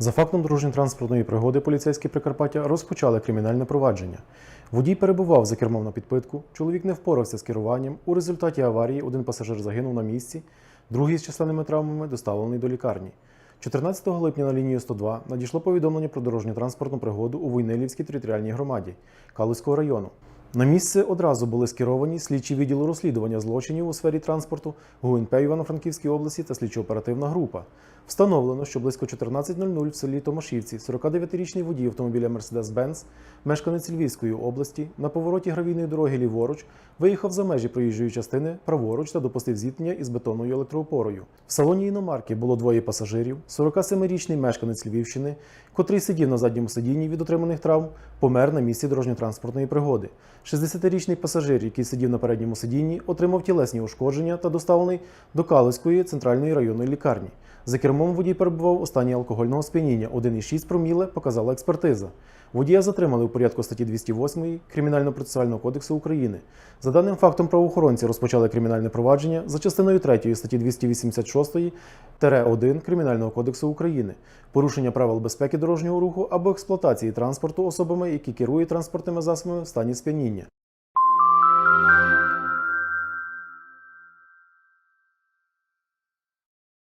За фактом дорожньо-транспортної пригоди поліцейські Прикарпаття розпочали кримінальне провадження. Водій перебував за кермом на підпитку, чоловік не впорався з керуванням. У результаті аварії один пасажир загинув на місці, другий з численними травмами доставлений до лікарні. 14 липня на лінію 102 надійшло повідомлення про дорожньо-транспортну пригоду у Войнилівській територіальній громаді Калузького району. На місце одразу були скеровані слідчі відділу розслідування злочинів у сфері транспорту ГУНП Івано-Франківській області та слідчо-оперативна група. Встановлено, що близько 14.00 в селі Томашівці 49-річний водій автомобіля Mercedes-Benz, мешканець Львівської області, на повороті гравійної дороги ліворуч виїхав за межі проїжджої частини праворуч та допустив зіткнення із бетонною електроопорою. В салоні іномарки було двоє пасажирів, 47-річний мешканець Львівщини, котрий сидів на задньому сидінні від отриманих травм, помер на місці дорожньо-транспортної пригоди. 60-річний пасажир, який сидів на передньому сидінні, отримав тілесні ушкодження та доставлений до Калицької центральної районної лікарні. За кермом водій перебував у стані алкогольного сп'яніння. 1,6 проміле показала експертиза. Водія затримали у порядку статті 208 Кримінально-процесуального кодексу України. За даним фактом правоохоронці розпочали кримінальне провадження за частиною 3 статті 286-1 Кримінального кодексу України. Порушення правил безпеки дорожнього руху або експлуатації транспорту особами, які керують транспортними засобами в стані сп'яніння.